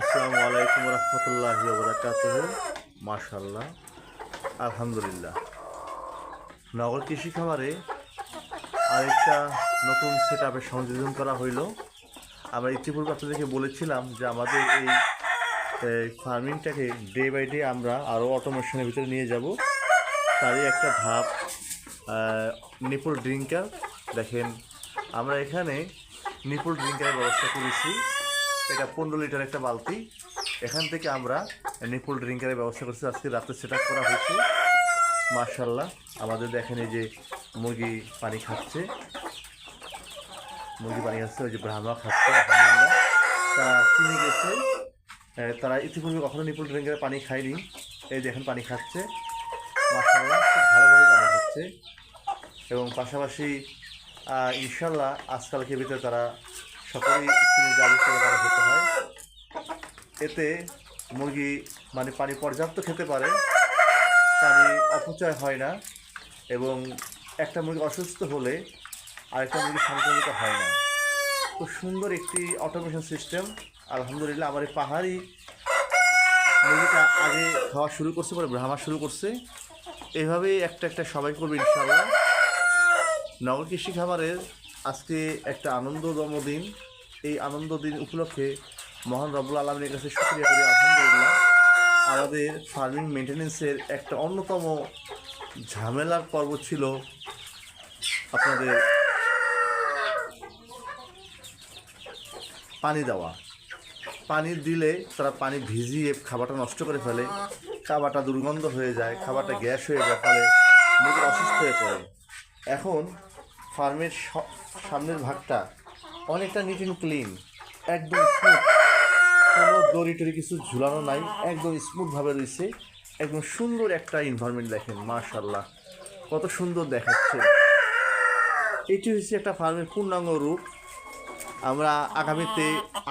আসসালামু আলাইকুম রহমতুল্লাহ বরাকাত মাশাল্লাহ আলহামদুলিল্লাহ। নগর কৃষি খামারে আরেকটা নতুন সেট আপের সংযোজন করা হইল। আমরা ইতিপূর্বে আপনাদেরকে বলেছিলাম যে আমাদের এই ফার্মিংটাকে ডে বাই ডে আমরা আরও অটোমেশনের ভিতরে নিয়ে যাব। তারই একটা ধাপ নিপুল ড্রিঙ্কার দেখেন, আমরা এখানে নিপুল ড্রিঙ্কারের ব্যবস্থা করেছি। এটা পনেরো লিটার একটা বালতি। এখান থেকে আমরা নিপুল ড্রিঙ্কারের ব্যবস্থা করছি। আজকে রাতে সেট করা হয়েছে। মার্শাল্লাহ আমাদের দেখেন এই যে মুরগি পানি খাচ্ছে। মুরগি পানি খাচ্ছে, ওই যে ব্রাহ্মা খাচ্ছে তারা চিনে গেছে তারা ইতিপূর্বে কখনো নিপুল ড্রিঙ্কারে পানি খায়নি। এই দেখেন পানি খাচ্ছে। মার্শাল্লাহ খুব ভালোভাবে পানি খাচ্ছে। এবং পাশাপাশি ইনশাল্লাহ আজকালকে ভিতরে তারা সকলেই চিনি যাবে করে তারা হতে হয়। এতে মুরগি মানে পানি পর্যাপ্ত খেতে পারে, পানি অপচয় হয় না এবং একটা মুরগি অসুস্থ হলে আরেকটা মুরগি সংক্রমিত হয় না। খুব সুন্দর একটি অটোমেশন সিস্টেম আলহামদুলিল্লাহ আমার এই পাহাড়ি মুরগিটা আগে খাওয়া শুরু করছে পরে ভ্রামা শুরু করছে। এইভাবেই একটা একটা সবাই করবে ইনশাল্লাহ নগর কৃষি খামারের আজকে একটা আনন্দতম দিন। এই আনন্দ দিন উপলক্ষে মহান রব্বুল আলমীর কাছে শুক্রিয়া করি, আলহামদুলিল্লাহ। আমাদের ফার্মিং মেনটেন্যান্সের একটা অন্যতম ঝামেলার পর্ব ছিল আপনাদের পানি দেওয়া। পানি দিলে তারা পানি ভিজিয়ে খাবারটা নষ্ট করে ফেলে, খাবারটা দুর্গন্ধ হয়ে যায়, খাবারটা গ্যাস হয়ে যায়, ফলে মুরগি অসুস্থ হয়ে পড়ে। এখন ফার্মের সামনের ভাগটা অনেকটা নিট অ্যান্ড ক্লিন একদম স্মুথ কোনো দড়ি টড়ি কিছু ঝুলানো নাই। একদম স্মুথভাবে রয়েছে। একদম সুন্দর একটা এনভায়রনমেন্ট দেখেন মাশাল্লাহ কত সুন্দর দেখাচ্ছে। এটি হচ্ছে একটা ফার্মের পূর্ণাঙ্গ রূপ। আমরা আগামীতে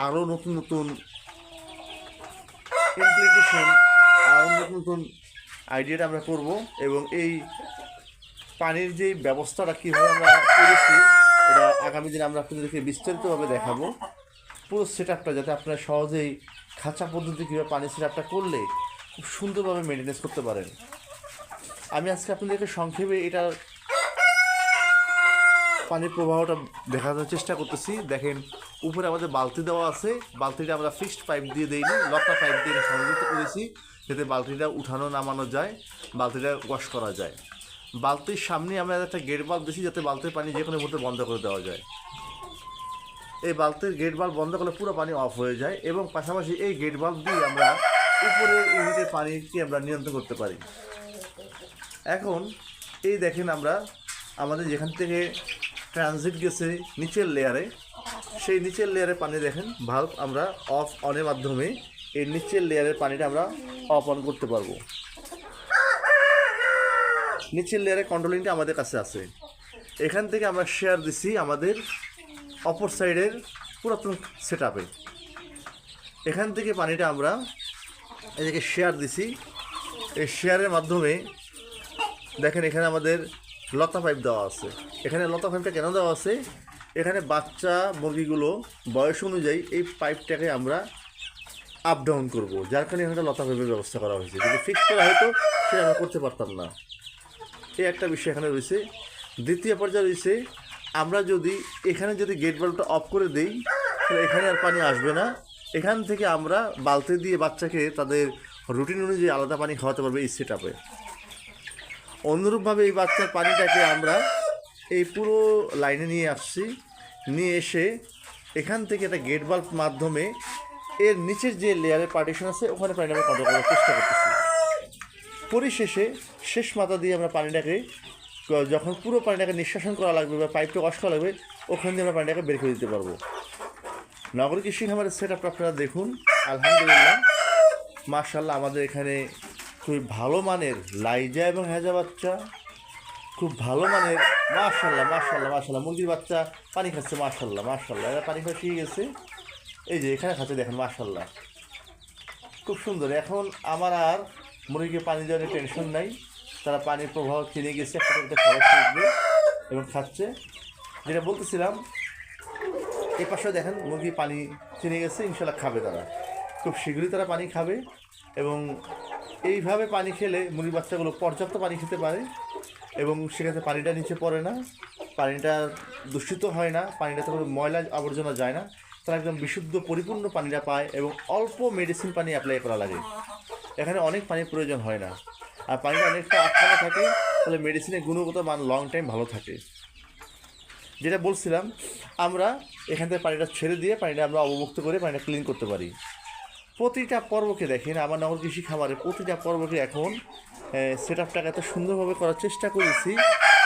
আরও নতুন নতুন ইমপ্লিমেন্টেশন আরও নতুন নতুন আইডিয়াটা আমরা করব এবং এই পানির যে ব্যবস্থাটা কীভাবে আমরা করেছি এটা আগামী দিনে আমরা আপনাদেরকে বিস্তারিতভাবে দেখাবো। পুরো সেট আপটা যাতে আপনারা সহজেই খাঁচা পদ্ধতি কীভাবে পানি সেট আপটা করলে খুব সুন্দরভাবে মেনটেন্স করতে পারেন। আমি আজকে আপনাদেরকে সংক্ষেপে এটার পানির প্রবাহটা দেখানোর চেষ্টা করতেছি। দেখেন, উপরে আমাদের বালতি দেওয়া আছে। বালতিটা আমরা ফিক্সড পাইপ দিয়ে দিইনি লতা পাইপ দিয়ে সংযুক্ত করেছি, যাতে বালতিটা উঠানো নামানো যায়, বালতিটা ওয়াশ করা যায়। বালতির সামনে আমরা একটা গেট বাল্ব দিয়েছি যাতে বালতির পানি যে কোনো মুহূর্তে বন্ধ করে দেওয়া যায়। এই বালতির গেট বাল্ব বন্ধ করলে পুরো পানি অফ হয়ে যায় এবং পাশাপাশি এই গেট বাল্ব দিয়ে আমরা উপরের ইউনিটের পানিকে আমরা নিয়ন্ত্রণ করতে পারি। এখন এই দেখেন আমরা আমাদের যেখান থেকে ট্রানজিট গেছে নিচের লেয়ারে সেই নিচের লেয়ারে পানি দেখেন ভাল্ব আমরা অফ অনের মাধ্যমে এই নিচের লেয়ারের পানিটা আমরা অফ অন করতে পারব। নিচের লেয়ারের কন্ট্রোলিংটা আমাদের কাছে আছে। এখান থেকে আমরা শেয়ার দিছি আমাদের অপর সাইডের পুরাতন সেট আপে এখান থেকে পানিটা আমরা এদিকে শেয়ার দিছি। এই শেয়ারের মাধ্যমে দেখেন এখানে আমাদের লতা পাইপ দেওয়া আছে। এখানে লতা পাইপটা কেন দেওয়া আছে? এখানে বাচ্চা মুরগিগুলো বয়স অনুযায়ী এই পাইপটাকে আমরা আপ ডাউন করব। যার কারণে এখানে লতা পাইপের ব্যবস্থা করা হয়েছে। যদি ফিক্স করা হয়তো সেটা আমরা করতে পারতাম না। এই একটা বিষয় এখানে রয়েছে। দ্বিতীয় পর্যায়ে রয়েছে, আমরা যদি এখানে যদি গেট বাল্বটা অফ করে দেই, তাহলে এখানে আর পানি আসবে না। এখান থেকে আমরা বালতি দিয়ে বাচ্চাকে তাদের রুটিন অনুযায়ী আলাদা পানি খাওয়াতে পারবে এই সেট আপে অনুরূপভাবে এই বাচ্চার পানিটাকে আমরা এই পুরো লাইনে নিয়ে আসছি। নিয়ে এসে এখান থেকে একটা গেট বাল্ব মাধ্যমে এর নিচের যে লেয়ারের পার্টিশন আছে, ওখানে পানিটা আমরা কন্ট্রোল করার চেষ্টা করতেছি। পরিশেষে শেষ মাথা দিয়ে আমরা পানিটাকে যখন পুরো পানিটাকে নিঃশ্বাসন করা লাগবে বা পাইপটা ওয়াশ করা লাগবে, ওখান দিয়ে আমরা পানিটাকে বের করে দিতে পারব। নগর কৃষি খামারের সেট আপটা আপনারা দেখুন। আলহামদুলিল্লাহ মার্শাল্লাহ আমাদের এখানে খুবই ভালো মানের লাইজা এবং হেজা বাচ্চা, খুব ভালো মানের মার্শাল্লাহ মার্শাল্লাহ মার্শাল্লাহ মুরগির বাচ্চা পানি খাচ্ছে মার্শাল্লাহ মার্শাল্লাহ এরা পানি খাওয়া শিখে গেছে। এই যে এখানে খাচ্ছে, দেখেন মার্শাল্লাহ খুব সুন্দর, এখন আমার আর মুরগিকে পানি দেওয়ার টেনশন নাই। তারা পানির প্রবাহ চিনে গেছে, একটা এবং খাচ্ছে। যেটা বলতেছিলাম, এই পাশে দেখেন মুরগি পানি চিনে গেছে, ইনশাল্লাহ খাবে তারা। খুব শীঘ্রই তারা পানি খাবে এবং এইভাবে পানি খেলে মুরগির বাচ্চাগুলো পর্যাপ্ত পানি খেতে পারে এবং সেক্ষেত্রে পানিটা নিচে পড়ে না, পানিটা দূষিত হয় না, পানিটাতে কোনো ময়লা আবর্জনা যায় না। তারা একদম বিশুদ্ধ, পরিপূর্ণ পানিটা পায় এবং অল্প মেডিসিন পানি অ্যাপ্লাই করা লাগে। এখানে অনেক পানির প্রয়োজন হয় না। আর পানিটা অনেকটা আটকানো থাকে, তাহলে মেডিসিনের গুণগত মান লং টাইম ভালো থাকে। যেটা বলছিলাম, আমরা এখান থেকে পানিটা ছেড়ে দিয়ে পানিটা আমরা অবমুক্ত করে পানিটা ক্লিন করতে পারি। প্রতিটা পর্বকে দেখেন, আমার নগর কৃষি খামারে প্রতিটা পর্বকে এখন সেট আপটাকে এত সুন্দরভাবে করার চেষ্টা করেছি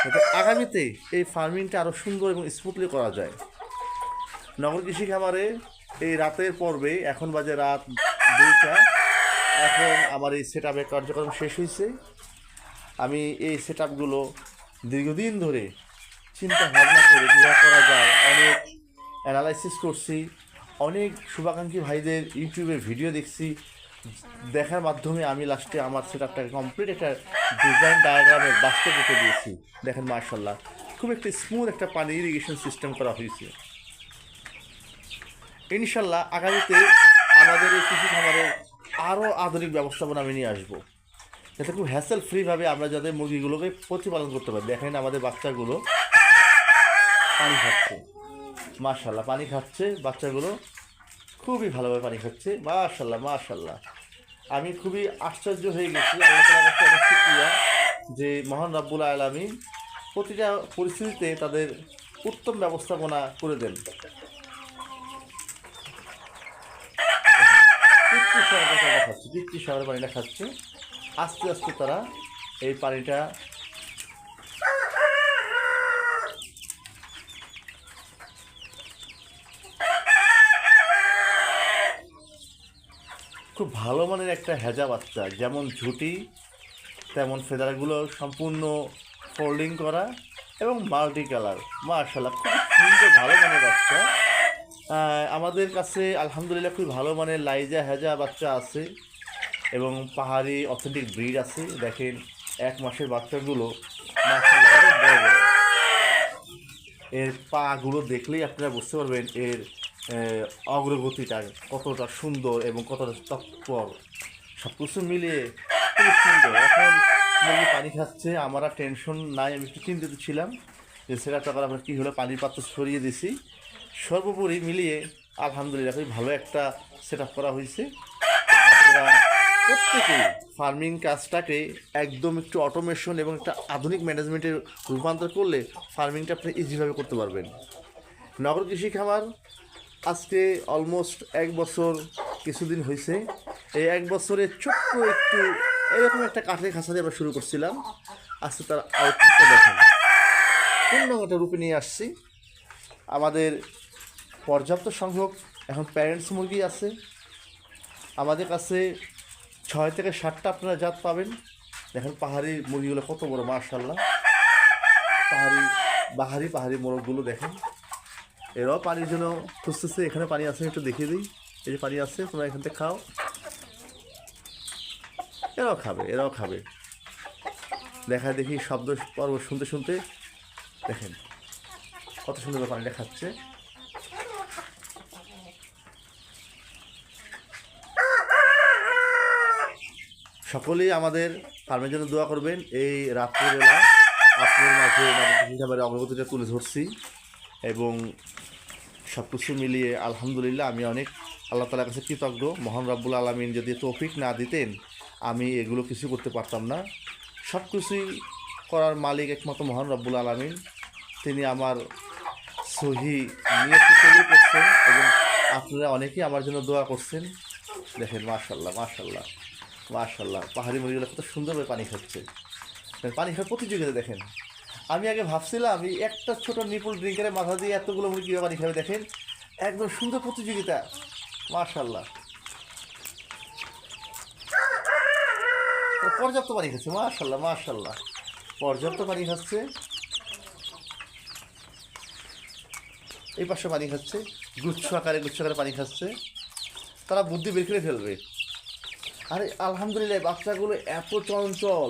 যাতে আগামীতে এই ফার্মিংটা আরও সুন্দর এবং স্মুথলি করা যায়। নগর কৃষি খামারে এই রাতের পর্বে এখন বাজে রাত দুইটা। এখন আমার এই সেট আপের কার্যক্রম শেষ হয়েছে। আমি এই সেট আপগুলো দীর্ঘদিন ধরে চিন্তা ভাবনা করে কীভাবে করা যায়, অনেক অ্যানালাইসিস করছি, অনেক শুভাকাঙ্ক্ষী ভাইদের ইউটিউবে ভিডিও দেখছি। দেখার মাধ্যমে আমি লাস্টে আমার সেট আপটাকে কমপ্লিট একটা ডিজাইন ডায়াগ্রামের বাস্তব রূপে দিয়েছি। দেখেন মার্শাল্লাহ খুব একটা স্মুথ একটা পানি ইরিগেশন সিস্টেম করা হয়েছে। ইনশাল্লাহ আগামীতে আমাদের এই কৃষি খামারে আরও আধুনিক ব্যবস্থাপনা আমি নিয়ে আসব। যাতে খুব হ্যাসেল ফ্রিভাবে আমরা যাতে মুরগিগুলোকে প্রতিপালন করতে পারি। দেখেন আমাদের বাচ্চাগুলো পানি খাচ্ছে। মাশাল্লাহ পানি খাচ্ছে। বাচ্চাগুলো খুবই ভালোভাবে পানি খাচ্ছে। মাশাল্লাহ মাশাল্লাহ আমি খুবই আশ্চর্য হয়ে গেছি। যে মহান রব্বুল আলমী প্রতিটা পরিস্থিতিতে তাদের উত্তম ব্যবস্থাপনা করে দেন। তৃপ্তি সহকারে পানিটা খাচ্ছে তৃপ্তি সহকারে পানিটা খাচ্ছে আস্তে আস্তে তারা এই পানিটা খুব ভালো মানের একটা হেজা বাচ্চা, যেমন ঝুটি, তেমন ফেদারগুলো সম্পূর্ণ ফোল্ডিং করা এবং মাল্টি কালার মার্শাল্লাহ খুব সুন্দর, ভালো মানের বাচ্চা। আমাদের কাছে আলহামদুলিল্লাহ খুব ভালো মানের লাইজা হেজা বাচ্চা আছে এবং পাহাড়ি অথেন্টিক ব্রিড আছে। দেখেন, এক মাসের বাচ্চাগুলো এর পাগুলো দেখলেই আপনারা বুঝতে পারবেন এর অগ্রগতিটা কতটা সুন্দর এবং কতটা তৎপর। সব কিছু মিলিয়ে খুব সুন্দর। এখন মুরগি পানি খাচ্ছে আমার আর টেনশন নাই, আমি একটু চিন্তিত ছিলাম যে, সেটা টাকার আমরা কী হলো, পানির পাত্র সরিয়ে দিছি। সর্বোপরি মিলিয়ে আলহামদুলিল্লাহ খুবই ভালো একটা সেট করা হয়েছে। প্রত্যেকেই ফার্মিং কাজটাকে একদম একটু অটোমেশন এবং একটা আধুনিক ম্যানেজমেন্টে রূপান্তর করলে ফার্মিংটা আপনি ইজিভাবে করতে পারবেন। নগর কৃষি খামার আজকে অলমোস্ট এক বছর কিছুদিন হয়েছে। এই এক বছরে ছোট্ট একটু এরকম একটা কাঠের খাঁচা দিয়ে আমরা শুরু করছিলাম। আজকে তার আউটপুটটা দেখেন। পূর্ণগত রূপে নিয়ে আসছি। আমাদের পর্যাপ্ত সংখ্যক এখন প্যারেন্টস মুরগি আছে। আমাদের কাছে ছয় থেকে সাতটা আপনারা জাত পাবেন। দেখেন পাহাড়ি মুরগিগুলো কত বড় মার্শাল্লাহ পাহাড়ি, বাহারি পাহাড়ি মোরগগুলো দেখেন। এরাও পানির জন্য খুঁজতেছে, এখানে পানি আছে, একটু দেখিয়ে দিই। এই যে পানি আছে, তোমরা এখান থেকে খাও। এরাও খাবে এরাও খাবে। দেখা দেখি শব্দ, পর্ব শুনতে শুনতে দেখেন কত সুন্দর পানিটা খাচ্ছে। সকলেই আমাদের ফার্মের জন্য দোয়া করবেন। এই রাত্রিবেলা আপনার মাঝে হিসাবে অগ্রগতিটা তুলে ধরছি এবং সব কিছু মিলিয়ে আলহামদুলিল্লাহ আমি অনেক আল্লাহ তালার কাছে কৃতজ্ঞ। মহান রব্বুল আলমিন যদি তৌফিক না দিতেন, আমি এগুলো কিছু করতে পারতাম না। সব কিছুই করার মালিক একমাত্র মহান রব্বুল আলমিন। তিনি আমার সহি করছেন এবং আপনারা অনেকেই আমার জন্য দোয়া করছেন। দেখেন মাশাল্লাহ মাশাল্লাহ মাশাল্লাহ পাহাড়ি মুরগিগুলো কত সুন্দরভাবে পানি খাচ্ছে। পানি খাওয়ার প্রতিযোগিতা দেখেন। আমি আগে ভাবছিলাম, এই একটা ছোট নিপুল ড্রিঙ্কারের মাথা দিয়ে এতগুলো মুরগি পানি খাবে দেখেন? একদম সুন্দর প্রতিযোগিতা। মাশাল্লাহ পর্যাপ্ত পানি খাচ্ছে মাশাল্লাহ মাশাল্লাহ পর্যাপ্ত পানি খাচ্ছে। এই পাশে পানি খাচ্ছে। গুচ্ছ আকারে গুচ্ছ আকারে পানি খাচ্ছে। তারা বুদ্ধি বের করে ফেলবে। আরে, আলহামদুলিল্লাহ বাচ্চাগুলো এত চঞ্চল,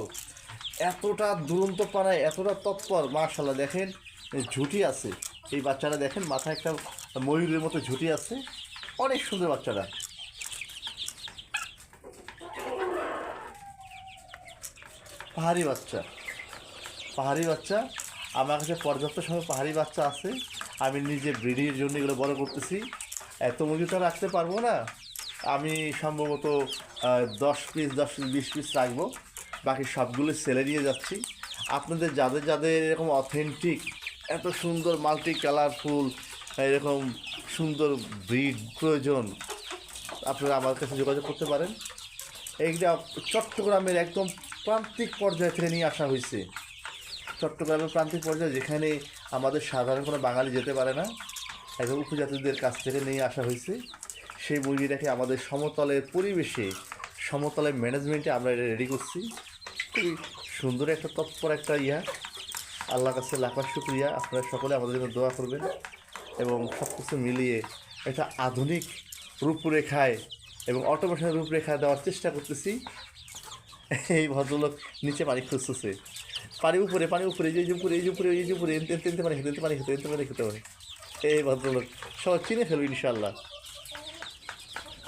এতটা দুরন্ত পাড়ায় এতটা তৎপর। মার্শাল্লাহ দেখেন ঝুঁটি আছে। এই বাচ্চারা দেখেন, মাথায় একটা ময়ূরের মতো ঝুঁটি আছে। অনেক সুন্দর বাচ্চারা পাহাড়ি বাচ্চা। পাহাড়ি বাচ্চা। আমার কাছে পর্যাপ্ত সময় পাহাড়ি বাচ্চা আছে। আমি নিজে ব্রিডিংয়ের জন্য এগুলো বড় করতেছি। এত মুরগি তো রাখতে পারব না। আমি সম্ভবত দশ পিস দশ পিস বিশ পিস রাখব। বাকি সবগুলো সেলে নিয়ে যাচ্ছি। আপনাদের যাদের যাদের এরকম অথেন্টিক এত সুন্দর মাল্টি কালারফুল এরকম সুন্দর ব্রিড প্রয়োজন, আপনারা আমার কাছে যোগাযোগ করতে পারেন। এইটা চট্টগ্রামের একদম প্রান্তিক পর্যায় থেকে নিয়ে আসা হয়েছে। চট্টগ্রামের প্রান্তিক পর্যায়ে যেখানে আমাদের সাধারণ কোনো বাঙালি যেতে পারে না, একদম উপজাতিদের কাছ থেকে নিয়ে আসা হয়েছে। সেই মুরগিটাকে আমাদের সমতলের পরিবেশে, সমতলের ম্যানেজমেন্টে আমরা এটা রেডি করছি। খুবই সুন্দর একটা তৎপর একটা ইয়া। আল্লাহর কাছে লাখার শুক্রিয়া। আপনারা সকলে আমাদের জন্য দোয়া করবেন এবং সব কিছু মিলিয়ে একটা আধুনিক রূপরেখায় এবং অটোমেশনের রূপরেখা দেওয়ার চেষ্টা করতেছি। এই ভদ্রলোক নিচে পানি খুঁজতেছে। পানি উপরে পানি উপরে যে উপরে, এই উপরে এই উপরে, এনতে এনতে পানি খেতে পানি খেতে, এনতে পানি খেতে হবে এই ভদ্রলোক সবাই চিনে ফেলবে ইনশাল্লাহ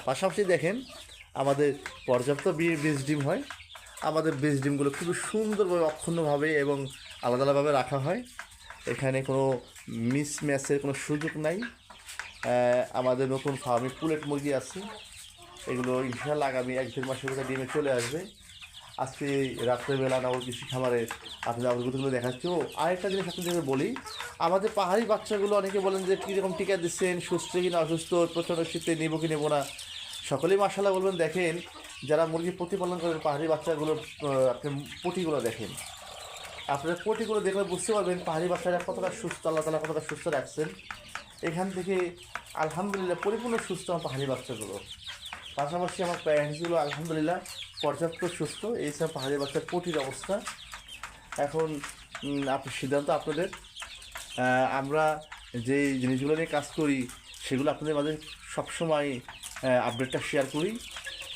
পাশাপাশি দেখেন আমাদের পর্যাপ্ত বীজ ডিম হয়। আমাদের বীজ ডিমগুলো খুবই সুন্দরভাবে, অক্ষুণ্ণভাবে এবং আলাদা আলাদাভাবে রাখা হয়। এখানে কোনো মিস ম্যাচের কোনো সুযোগ নাই। আমাদের নতুন ফার্মে পুলেট মুরগি আছে। এগুলো ইনশাল্লাহ আগামী এক দেড় মাসের মধ্যে ডিমে চলে আসবে। আজকে রাত্রেবেলা নগর কৃষি খামারে আপনাদের অগ্রগতিগুলো দেখাচ্ছি। ও, আরেকটা জিনিস আপনাদেরকে বলি, আমাদের পাহাড়ি বাচ্চাগুলো অনেকে বলেন যে কীরকম টিকা দিচ্ছেন, সুস্থ কি না অসুস্থ, প্রচণ্ড শীতে নেব কি নেব না। সকলেই মাসাল্লাহ বলবেন, দেখেন যারা মুরগি প্রতিপালন করেন, পাহাড়ি বাচ্চাগুলো আপনি পটিগুলো দেখেন। আপনারা পটিগুলো দেখলে বুঝতে পারবেন পাহাড়ি বাচ্চারা কতটা সুস্থ, আল্লাহ তালা কতটা সুস্থ রাখছেন। এখান থেকে আলহামদুলিল্লাহ পরিপূর্ণ সুস্থ আমার পাহাড়ি বাচ্চাগুলো। পাশাপাশি আমার প্যারেন্টসগুলো আলহামদুলিল্লাহ পর্যাপ্ত সুস্থ, এই সব পাহাড়ি বাচ্চার পটির অবস্থা। এখন আপনি সিদ্ধান্ত আপনাদের। আমরা যে জিনিসগুলো নিয়ে কাজ করি, সেগুলো আপনাদের মাঝে সবসময় আপডেটটা শেয়ার করি,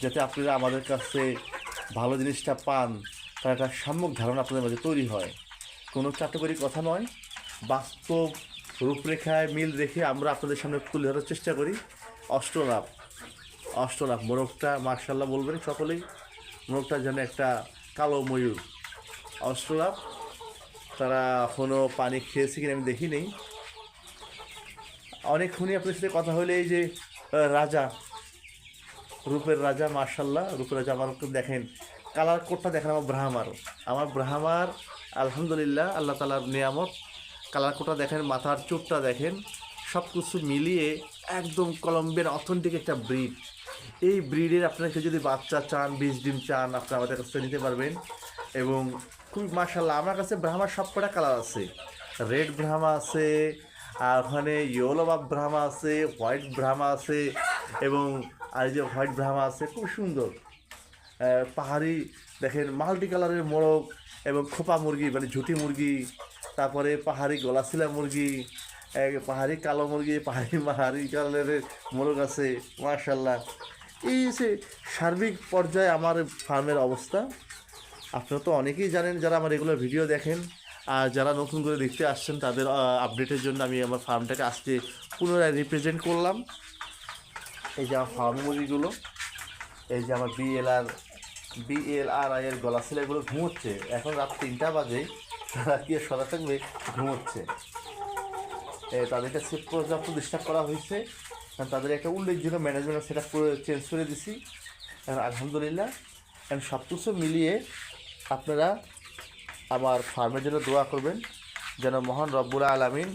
যাতে আপনারা আমাদের কাছে ভালো জিনিসটা পান, তার একটা সাম্যক ধারণা আপনাদের মাঝে তৈরি হয়। কোনো চাটকরি কথা নয়, বাস্তব রূপরেখায় মিল রেখে আমরা আপনাদের সামনে তুলে ধরার চেষ্টা করি। অষ্টলাভ অষ্টলাভ, মোরগটা মার্শাল্লাহ বলবেন সকলেই, মোরগটা যেন একটা কালো ময়ূর। অষ্টলাভ, তারা এখনও পানি খেয়েছে কিনা আমি দেখি নেই অনেকক্ষণই আপনার সাথে কথা হলে এই যে রাজা রূপের রাজা মার্শাল্লাহ রূপের রাজা আমার দেখেন। কালার কোডটা দেখেন আমার ব্রাহ্মার আমার ব্রাহ্মার আলহামদুলিল্লাহ, আল্লাহ তালার নিয়ামত। কালার কোডটা দেখেন, মাথার চোটটা দেখেন। সব কিছু মিলিয়ে একদম কলম্বিয়ার অথেন্টিক একটা ব্রিড এই ব্রিডের আপনাকে যদি বাচ্চা চান, বীজ ডিম চান, আপনি আমাদের কাছ নিতে পারবেন। এবং খুব মার্শাল্লাহ আমার কাছে ব্রাহ্মার সব কটা কালার আছে। রেড ব্রাহ্মা আছে, আর ওখানে ইয়েলো বা ব্রাহ্মা আছে হোয়াইট ব্রাহ্মা আছে, এবং আর এই যে হোয়াইট ব্রাহ্মা আছে খুব সুন্দর। পাহাড়ি, দেখেন, মাল্টি কালারের মোরগ এবং খোপা মুরগি মানে ঝুটি মুরগি, তারপরে পাহাড়ি গলাশিলা মুরগি পাহাড়ি কালো মুরগি, পাহাড়ি পাহাড়ি কালারের মোরগ আছে মার্শাল্লাহ এই যে সার্বিক পর্যায়ে আমার ফার্মের অবস্থা, আপনারা তো অনেকেই জানেন যারা আমার এগুলো ভিডিও দেখেন, আর যারা নতুন করে দেখতে আসছেন, তাদের আপডেটের জন্য আমি আমার ফার্মটাকে আজকে পুনরায় রিপ্রেজেন্ট করলাম। এই যে আমার ফার্ম মুরগিগুলো এই যে আমার বিএলআর বিএলআর আই এর গলা ছেলেগুলো ঘুমোচ্ছে। এখন রাত তিনটা বাজে তারা কি সদা থাকবে, ঘুমোচ্ছে। তাদেরকে পর্যাপ্ত ডিস্টার্ব করা হয়েছে তাদের একটা উল্লেখযোগ্য ম্যানেজমেন্ট সেট করে চেঞ্জ করে দিছি। আলহামদুলিল্লাহ, এখন সব কিছু মিলিয়ে আপনারা আমার ফার্মের জন্য দোয়া করবেন, যেন মহান রব্বুল আলমিন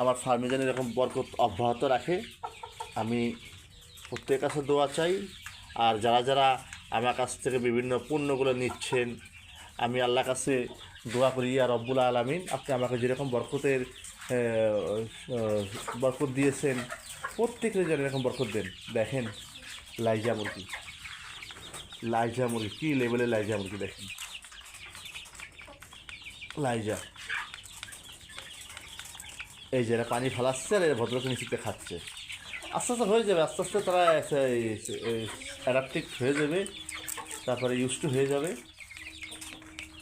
আমার ফার্মে যেন এরকম বরকত অব্যাহত রাখে। আমি প্রত্যেকের কাছে দোয়া চাই। আর যারা যারা আমার কাছ থেকে বিভিন্ন পণ্যগুলো নিচ্ছেন, আমি আল্লাহর কাছে দোয়া করি আর রব্বুল আলমিন, আপনি আমাকে যেরকম বরকতের বরকত দিয়েছেন, প্রত্যেকের যেন এরকম বরকত দেন। দেখেন, লাইজা মুরগি। লাইজা মুরগি, কী লেভেলের লাইজা মুরগি দেখেন। লাইজা। এই যে পানি ফেলাচ্ছে আর এরা ভদ্রকে নিচেতে খাচ্ছে। আস্তে আস্তে হয়ে যাবে, আস্তে আস্তে তারা অ্যাডাপ্টিভ হয়ে যাবে, তারপরে ইউজ টু হয়ে যাবে।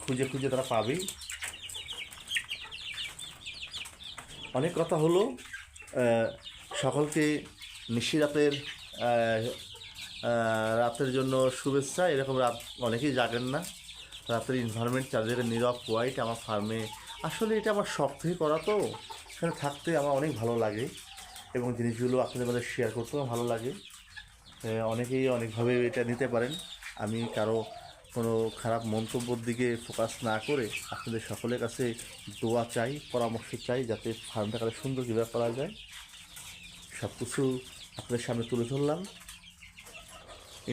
খুঁজে খুঁজে তারা পাবেই অনেক কথা হলো সকলকে নিশিরাতের রাতের জন্য শুভেচ্ছা। এরকম রাত অনেকেই জাগেন না। রাতের ইনভারনমেন্ট চারিদিকে নীরব হোয়াইট আমার ফার্মে আসলে এটা আমার শখ থেকে করা তো। সেখানে থাকতে আমার অনেক ভালো লাগে। এবং জিনিসগুলো আপনাদের মধ্যে শেয়ার করতেও ভালো লাগে। অনেকেই অনেকভাবে এটা নিতে পারেন। আমি কারও কোনো খারাপ মন্তব্যর দিকে ফোকাস না করে আপনাদের সকলের কাছে দোয়া চাই, পরামর্শ চাই, যাতে ফার্মটা কারও সুন্দর কীভাবে করা যায়। সব কিছু আপনাদের সামনে তুলে ধরলাম।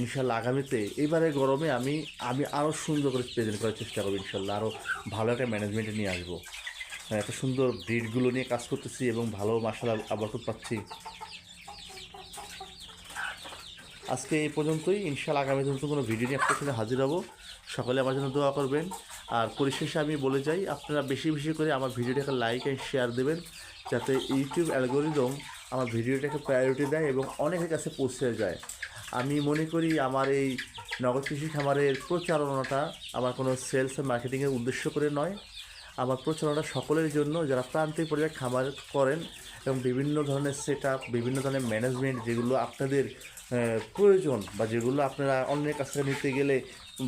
ইনশাল্লাহ আগামীতে এবারে গরমে আমি আমি আরও সুন্দর করে প্রেজেন্ট করার চেষ্টা করব ইনশাল্লাহ আরও ভালো একটা ম্যানেজমেন্টে নিয়ে আসব। এত সুন্দর ব্রিডগুলো নিয়ে কাজ করতেছি এবং ভালো মাসাল আবরকত পাচ্ছি। আজকে এই পর্যন্তই। ইনশাল্লাহ আগামী নতুন কোনো ভিডিও নিয়ে আপনার সাথে হাজির হব। সকলে আমার জন্য দোয়া করবেন। আর পরিশেষে আমি বলে যাই, আপনারা বেশি বেশি করে আমার ভিডিওটাকে লাইক অ্যান্ড শেয়ার দেবেন, যাতে ইউটিউব অ্যালগোরিদম আমার ভিডিওটাকে প্রায়োরিটি দেয় এবং অনেকের কাছে পৌঁছে যায়। আমি মনে করি আমার এই নগদ কৃষি খামারের প্রচারণাটা আমার কোনো সেলস মার্কেটিংয়ের উদ্দেশ্য করে নয়। আমার প্রচারণা সকলের জন্য যারা প্রান্তিক পর্যায়ে খামার করেন এবং বিভিন্ন ধরনের সেট বিভিন্ন ধরনের ম্যানেজমেন্ট যেগুলো আপনাদের প্রয়োজন বা যেগুলো আপনারা অন্যের কাছ থেকে নিতে গেলে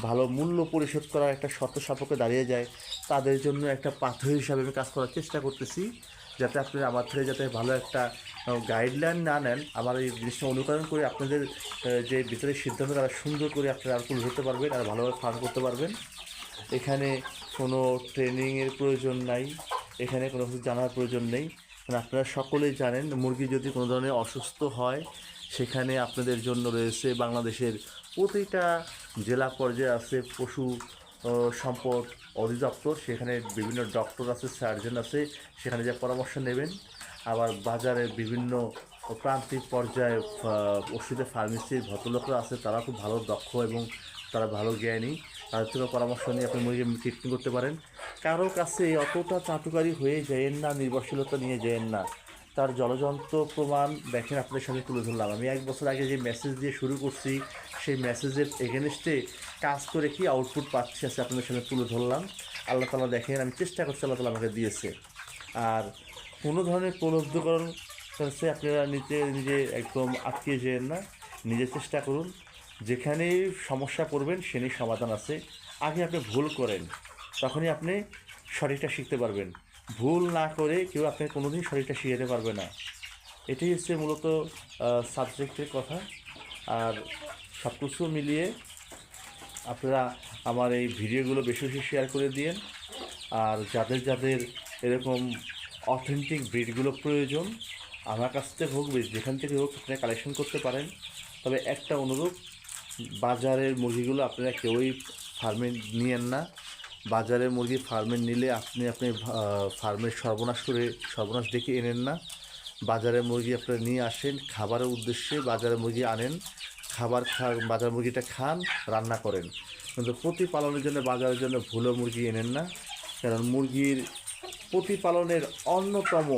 ভালো মূল্য পরিশোধ করার একটা শর্ত সাপেক্ষে দাঁড়িয়ে যায়, তাদের জন্য একটা পাথর হিসাবে আমি কাজ করার চেষ্টা করতেছি যাতে আপনি আমার থেকে যাতে ভালো একটা গাইডলাইন না নেন। আমার এই জিনিসটা অনুকরণ করে আপনাদের যে ভিতরে সিদ্ধান্ত তারা সুন্দর করে আপনারা আর তুলে ধরতে পারবেন আর ভালোভাবে ফার্ম করতে পারবেন। এখানে কোনো ট্রেনিংয়ের প্রয়োজন নাই। এখানে কোনো কিছু জানার প্রয়োজন নেই। কারণ আপনারা সকলেই জানেন, মুরগি যদি কোনো ধরনের অসুস্থ হয়, সেখানে আপনাদের জন্য রয়েছে বাংলাদেশের প্রতিটা জেলা পর্যায়ে আছে পশু সম্পদ অধিদপ্তর। সেখানে বিভিন্ন ডক্টর আছে, সার্জন আছে, সেখানে যা পরামর্শ নেবেন। আবার বাজারে বিভিন্ন প্রান্তিক পর্যায়ে ওষুধের ফার্মেসির ভদ্রলোকরা আছে তারা খুব ভালো দক্ষ এবং তারা ভালো জ্ঞানী। তাদের থেকে পরামর্শ নিয়ে আপনি মুরগি ট্রিটমেন্ট করতে পারেন। কারও কাছে অতটা চাটুকারি হয়ে যায়েন না, নির্ভরশীলতা নিয়ে যায়েন না, তার জলযন্ত্র প্রমাণ দেখেন আপনাদের সামনে তুলে ধরলাম। আমি এক বছর আগে যে মেসেজ দিয়ে শুরু করছি, সেই মেসেজের এগেনস্টে কাজ করে কি আউটপুট পাচ্ছি আছে আপনাদের সামনে তুলে ধরলাম। আল্লাহ তালা দেখেন, আমি চেষ্টা করছি আল্লাহ তালা আমাকে দিয়েছে। আর কোনো ধরনের প্রলব্ধকরণ আপনারা নিজে নিজে একদম আটকিয়ে যেন না, নিজে চেষ্টা করুন। যেখানেই সমস্যা পড়বেন, সেখানেই সমাধান আছে। আগে আপনি ভুল করেন, তখনই আপনি সঠিকটা শিখতে পারবেন। ভুল না করে কেউ আপনি কোনোদিন সঠিকটা শিখাতে পারবে না। এটাই হচ্ছে মূলত সাবজেক্টের কথা। আর সব কিছু মিলিয়ে আপনারা আমার এই ভিডিওগুলো বেশি বেশি শেয়ার করে দিন আর যাদের যাদের এরকম অথেন্টিক ব্রিডগুলো প্রয়োজন, আমার কাছ থেকে হোক, যেখান থেকে হোক আপনি কালেকশন করতে পারেন। তবে একটা অনুরোধ বাজারের মুরগিগুলো আপনারা কেউই ফার্মে নিয়েন না। বাজারের মুরগি ফার্মে নিলে আপনি আপনি ফার্মের সর্বনাশ করে, সর্বনাশ ডেকে এনেন না। বাজারের মুরগি আপনারা নিয়ে আসেন, খাবারের উদ্দেশ্যে বাজারের মুরগি আনেন, খাবার খা বাজার মুরগিটা খান, রান্না করেন। কিন্তু প্রতিপালনের জন্য, বাজারের জন্য ভুলো মুরগি এনেন না। কারণ মুরগির প্রতিপালনের অন্যতম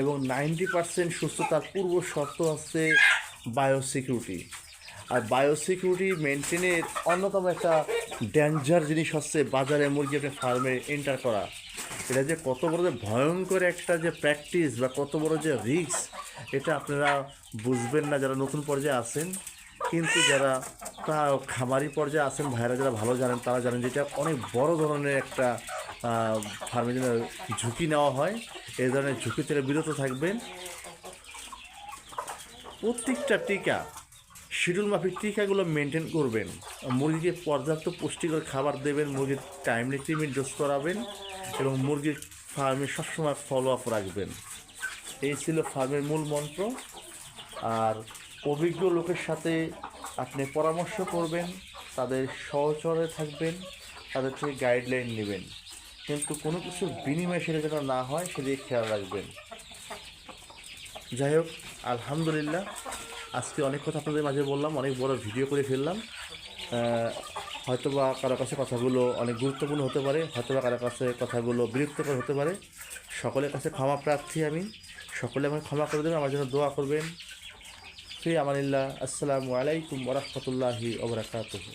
এবং নাইনটি পার্সেন্ট সুস্থতার পূর্ব শর্ত হচ্ছে বায়োসিকিউরিটি আর বায়োসিকিউরিটি মেনটেনের অন্যতম একটা ডেঞ্জার জিনিস হচ্ছে বাজারে মুরগি একটা ফার্মে এন্টার করা। এটা যে কত বড় যে ভয়ঙ্কর একটা যে প্র্যাকটিস বা কত বড় যে রিস্ক এটা আপনারা বুঝবেন না যারা নতুন পর্যায়ে আছেন। কিন্তু যারা তা খামারি পর্যায়ে আছেন ভাইরা যারা ভালো জানেন, তারা জানেন যে এটা অনেক বড় ধরনের একটা ফার্মের জন্য ঝুঁকি নেওয়া হয়। এই ধরনের ঝুঁকি থেকে বিরত থাকবেন। প্রত্যেকটা টিকা শিডিউল মাফিক টিকাগুলো মেনটেন করবেন। মুরগিকে পর্যাপ্ত পুষ্টিকর খাবার দেবেন, মুরগির টাইমলি ট্রিটমেন্ট ডোজ করাবেন এবং মুরগির ফার্মে সবসময় ফলো আপ রাখবেন। এই ছিল ফার্মের মূল মন্ত্র। আর অভিজ্ঞ লোকের সাথে আপনি পরামর্শ করবেন, তাদের সহচরে থাকবেন, তাদের থেকে গাইডলাইন নেবেন। কিন্তু কোনো কিছু বিনিময় সেটা যেন না হয় সেদিকে খেয়াল রাখবেন। যাই হোক, আলহামদুলিল্লাহ। আজকে অনেক কথা আপনাদের মাঝে বললাম, অনেক বড় ভিডিও করে ফেললাম। হয়তো হয়তোবা কারও কাছে কথাগুলো অনেক গুরুত্বপূর্ণ হতে পারে হয়তো বা কারও কাছে কথাগুলো বিরক্তকর হতে পারে। সকলের কাছে ক্ষমা প্রার্থী আমি। সকলে আমাকে ক্ষমা করে দেবেন, আমার জন্য দোয়া করবেন। ফি আমানিল্লাহ। আসসালামু আলাইকুম ওরহমতুল্লাহি ওবরাকাতুহু